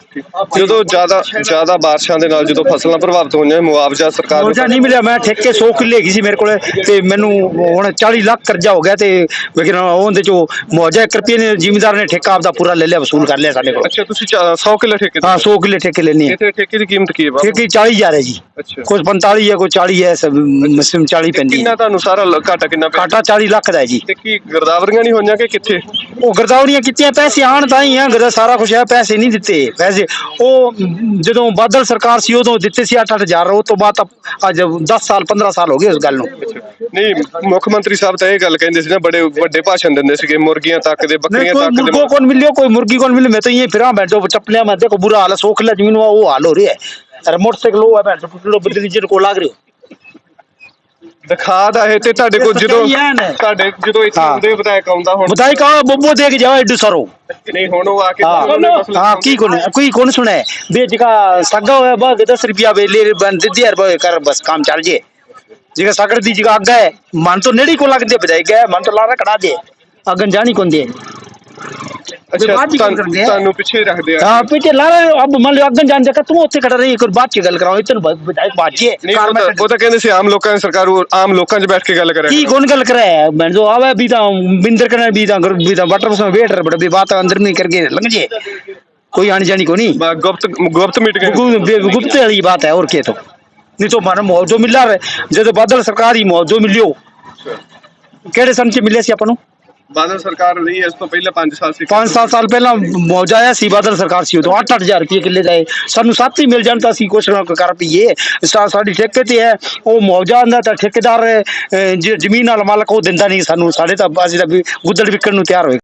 week. ਜਦੋਂ ਜ਼ਿਆਦਾ ਜ਼ਿਆਦਾ ਬਾਰਿਸ਼ਾਂ ਦੇ ਨਾਲ ਜਦੋਂ ਫਸਲਾਂ ਪ੍ਰਭਾਵਿਤ ਹੋਈਆਂ ਮੁਆਵਜ਼ਾ ਸਰਕਾਰ ਨੂੰ ਮੁਆਵਜ਼ਾ ਨਹੀਂ ਮਿਲਿਆ। ਮੈਂ ਠੇਕੇ 100 ਕਿੱਲੇ ਹੈਗੀ ਸੀ ਮੇਰੇ ਕੋਲ ਤੇ ਮੈਨੂੰ ਹੁਣ 40 ਲੱਖ ਕਰਜ਼ਾ ਹੋ ਗਿਆ ਤੇ ਲੇਕਿਨ ਉਹਦੇ ਚੋਂ ਮੁਆਵਜ਼ਾ 1 ਰੁਪਏ ਨੇ ਜ਼ਿਮੀਦਾਰ ਨੇ ਠੇਕਾ ਆਪਦਾ ਪੂਰਾ ਲੈ ਲਿਆ ਵਸੂਲ ਕਰ ਲਿਆ ਸਾਡੇ ਕੋਲ। ਅੱਛਾ ਤੁਸੀਂ 100 ਕਿੱਲੇ ਠੇਕੇ ਹਾਂ 100 ਕਿੱਲੇ ਠੇਕੇ ਲੈਣੀ ਹੈ। ਠੇਕੇ ਦੀ ਕੀਮਤ ਕੀ ਹੈ ਬਾਬੂ? ਠੇਕੇ 40000 ਹੈ ਜੀ। ਅੱਛਾ। ਕੁਝ 45 ਹੈ ਕੋਈ 40 ਹੈ ਸਭ ਮਸਮ 40 ਪੈਂਦੀ ਕਿੰਨਾ ਤੁਹਾਨੂੰ ਸਾਰਾ ਘਾਟਾ ਕਿੰਨਾ ਕਾਟਾ 40 ਲੱਖ ਦਾ ਹੈ ਜੀ। ਤੇ ਕੀ ਗਰਦਾਵਰੀਆਂ ਨਹੀਂ ਹੋਈਆਂ ਕਿ ਕਿੱਥੇ? ਉਹ ਗਰਦਾਵਰੀਆਂ ਕੀਤੀਆਂ ਪੈਸੇ ਆਣ ਤਾਂ ਹੀ ਆ ਗਰਦਾ ਸਾਰਾ ਕੁਝ ਹੈ ਪੈਸੇ ਨਹੀਂ ਦਿੱਤੇ। ਪੈਸੇ ਸੀਗੇ। ਉਹ ਜਦੋਂ ਬਾਦਲ ਸਰਕਾਰ ਸੀ ਉਦੋਂ ਦਿੱਤੇ ਸੀ 8-8000 ਉਹ ਤੋਂ ਬਾਅਦ ਅੱਜ 10 ਸਾਲ 15 ਸਾਲ ਹੋ ਗਏ ਉਸ ਗੱਲ ਨੂੰ। ਨਹੀਂ ਮੁੱਖ ਮੰਤਰੀ ਸਾਹਿਬ ਤਾਂ ਇਹ ਗੱਲ ਕਹਿੰਦੇ ਸੀ ਨਾ ਬੜੇ ਵੱਡੇ ਭਾਸ਼ਣ ਦਿੰਦੇ ਸੀਗੇ ਮੁਰਗੀਆਂ ਤੱਕ ਦੇ ਬੱਕਰੀਆਂ ਤੱਕ ਦੇ ਮੁਰਗੋ ਕੋਣ ਮਿਲਿਓ ਕੋਈ ਮੁਰਗੀ ਕੋਣ ਮਿਲੇ ਮੈਂ ਤਾਂ ਇਹ ਫਿਰਾਂ ਬੈਠੋ ਚੱਪਲਿਆਂ ਮੈਂ ਦੇਖੋ ਬੁਰਾ ਹਾਲ ਸੋਖਲਾ ਜ਼ਮੀਨ ਉਹ ਹਾਲ ਹੋ ਰਿਹਾ। ਹੈ ਮੋਟਰਸਾਈਕਲ ਉਹ ਹੈ ਬੈਠੋ ਬਦਲੀ ਜਿਹੜੇ ਕੋਲ ਲੱਗ ਰਿਹਾ ਖਾਦ ਆ ਤੇ ਤੁਹਾਡੇ ਕੋਲ ਜਦੋਂ ਤੁਹਾਡੇ ਜਦੋਂ ਇੱਥੇ ਆਉਂਦੇ ਵਿਧਾਇਕ ਆਉਂਦਾ ਹੁਣ। ਵਿਧਾਇਕ ਆ ਬੱਬੂ ਦੇ ਕੇ ਜਾਓ ਐਡੂ ਸਰੋ। ਨਹੀਂ ਹੁਣ ਉਹ ਆ ਕੇ ਹਾਂ। ਕੀ ਕੋਣ ਕੋਈ ਕੋਣ ਸੁਣਾ ਬੇ ਜਿਕਾ ਸੱਗਾ ਹੋਇਆ ਬਾ 10 ਰੁਪਿਆ ਬੇ ਲੈ ਬੰਦ ਦਿੱਤੀ ਯਾਰ ਬਾ ਕਰ ਬਸ ਕੰਮ ਚੱਲ ਜੇ। ਜਿਕਾ ਸਾਗਰ ਦੀ ਜਿਕਾ ਅੱਗਾ ਹੈ ਮਨ ਤੋਂ ਨੇੜੀ ਕੋ ਲੱਗਦੇ ਵਿਧਾਇਕ ਗਿਆ ਮਨ ਤੋਂ ਲਾਰਾ ਕੜਾ ਦੇ। ਅਗਨ ਜਾਣੀ ਕੋਂਦੇ। दे अगन जानी कौन दे ਅੱਛਾ ਬਾਅਦ ਚ ਗੱਲ ਕਰਦੇ ਆ। ਤੁਹਾਨੂੰ ਪਿੱਛੇ ਰੱਖਦੇ ਆ हाँ पीछे लारा अब मान लो अगन जान देखा तू उत्थे खड़ा रही एक बात की गल कराओ इतन बजाई बाजे ਨਹੀਂ ਉਹ ਤਾਂ- ਉਹ ਤਾਂ ਕਹਿੰਦੇ ਸੀ ਆਮ ਲੋਕਾਂ ਦੀ ਸਰਕਾਰ ਉਹ ਆਮ ਲੋਕਾਂ 'ਚ ਬੈਠ ਕੇ ਗੱਲ ਕਰਿਆ की कौन गल करे मैं जो आवे भी ता बिंदर करने भी ता घर भी ता बटर में वेट रहे बड़े भी बात अंदर में करके लग जे कोई आनी जानी को नहीं ब- गुप्त गुप्त मीटिंग गु- बे- गुप्त वाली बात है और क्या तो नहीं तो मानो मुआवजो मिला रहे जब बादल सरकार ही मुआवजो मिलियो ਕਿਹੜੇ ਸਨ ਚ ਮਿਲਿਆ ਸੀ ਆਪਾਂ ਨੂੰ ਬਾਦਲ ਸਰਕਾਰ ਲਈ ਇਸ ਤੋਂ ਪਹਿਲਾਂ 5 ਸਾਲ ਸੀ। 5-7 ਸਾਲ ਪਹਿਲਾਂ ਮੌਜਾ ਆਇਆ ਸੀ, ਬਾਦਲ ਸਰਕਾਰ ਸੀ ਉਦੋਂ। 8-8000 ਰੁਪਏ ਕਿੱਲੇ ਦਾ ਸਾਨੂੰ ਸੱਤ ਹੀ ਮਿਲ ਜਾਣ ਤਾਂ ਅਸੀਂ ਕੁਛ ਨਾ ਕਰ ਪਈਏ। ਸਾਡੀ ਠੇਕੇ ਤੇ ਹੈ। ਉਹ ਮੌਜਾ ਆਂਦਾ ਤਾਂ ਠੇਕੇਦਾਰ ਜ਼ਮੀਨ ਨਾਲ ਮਾਲਕ ਉਹ ਦਿੰਦਾ ਨਹੀਂ ਸਾਨੂੰ। ਸਾਡੇ ਤਾਂ ਅਸੀਂ ਤਾਂ ਵੀ ਗੁੱਦੜ ਵਿਕਣ ਨੂੰ ਤਿਆਰ ਹੋਏ।